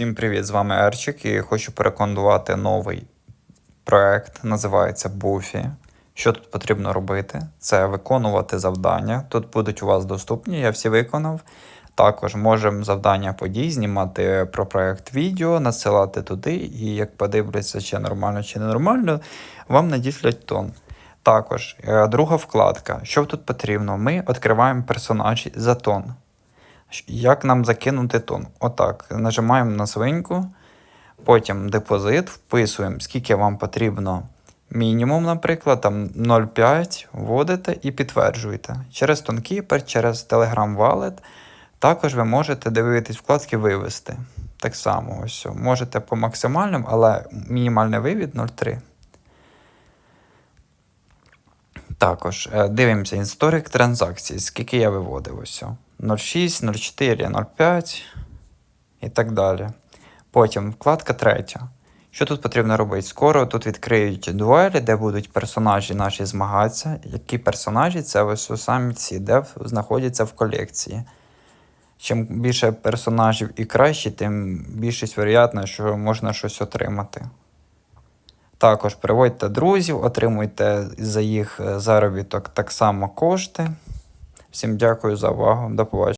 Всім привіт! З вами Ерчик і хочу порекомендувати новий проект. Називається Буфі. Що тут потрібно робити? Це виконувати завдання. Тут будуть у вас доступні, я всі виконав. Також можемо завдання подій знімати про проект відео, надсилати туди, і як подивляться, чи нормально, чи ненормально, вам надішлять тон. Також е, друга вкладка. Що тут потрібно? Ми відкриваємо персонажі за тон. Як нам закинути тон? Отак. Нажимаємо на свиньку, потім депозит, вписуємо, скільки вам потрібно мінімум, наприклад, там 0,5 вводите і підтверджуєте. Через TonKeeper, через Telegram Wallet. Також ви можете дивитись вкладки вивести. Так само, ось. Можете по максимальному, але мінімальний вивід 0,3. Також е, дивимося історик транзакцій, скільки я виводив ось. 0,6, 0,4, 0,5 і так далі. Потім вкладка третя. Що тут потрібно робити? Скоро тут відкриють дуелі, де будуть персонажі наші змагатися. Які персонажі? Це ось самі ці, де знаходяться в колекції. Чим більше персонажів і краще, тим більшість вероятно, що можна щось отримати. Також приводьте друзів, отримуйте за їх е, заробіток так само кошти. Всім дякую за увагу. До побачення.